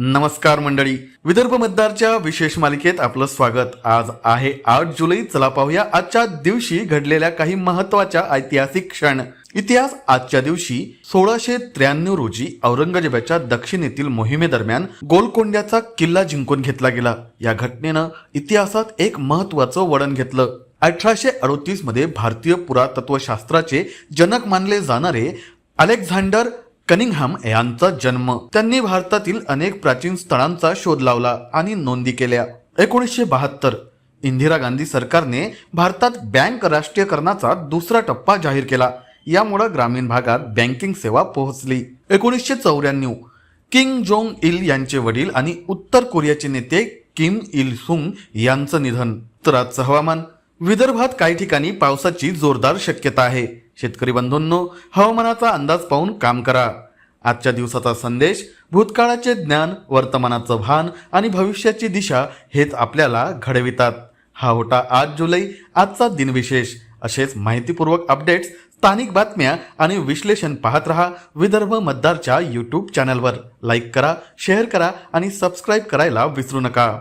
नमस्कार मंडळी. विदर्भ मतदारच्या विशेष मालिकेत आपलं स्वागत. आज आहे आठ जुलै. चला पाहूया आजच्या दिवशी घडलेल्या काही महत्त्वाच्या ऐतिहासिक क्षण. इतिहास आजच्या दिवशी सोळाशे त्र्याण्णव रोजी औरंगजेबाच्या दक्षिणेतील मोहिमेदरम्यान गोलकोंड्याचा किल्ला जिंकून घेतला गेला. या घटनेनं इतिहासात एक महत्वाचं वळण घेतलं. अठराशे अडोतीसमध्ये भारतीय पुरातत्वशास्त्राचे जनक मानले जाणारे अलेक्झांडर कनिंगहॅम यांचा जन्म. त्यांनी भारतातील अनेक प्राचीन स्थळांचा शोध लावला आणि नोंदी केल्या. एकोणीसशे बहात्तर इंदिरा गांधी सरकारने भारतात बँक राष्ट्रीयकरणाचा दुसरा टप्पा जाहीर केला. यामुळे ग्रामीण भागात बँकिंग सेवा पोहोचली. एकोणीसशे चौऱ्याण्णव किंग जोंग इल यांचे वडील आणि उत्तर कोरियाचे नेते किम इल सुंग यांचं निधन. तर आजचं हवामान. विदर्भात काही ठिकाणी पावसाची जोरदार शक्यता आहे. शेतकरी बंधूंनो हवामानाचा अंदाज पाहून काम करा. आजच्या दिवसाचा संदेश भूतकाळाचे ज्ञान वर्तमानाचं भान आणि भविष्याची दिशा हेच आपल्याला घडवितात. हा होता आठ जुलै आजचा दिनविशेष असेच माहितीपूर्वक अपडेट्स स्थानिक बातम्या आणि विश्लेषण पाहत रहा विदर्भ मतदारच्या यूट्यूब चॅनलवर. लाईक करा शेअर करा आणि सबस्क्राईब करायला विसरू नका.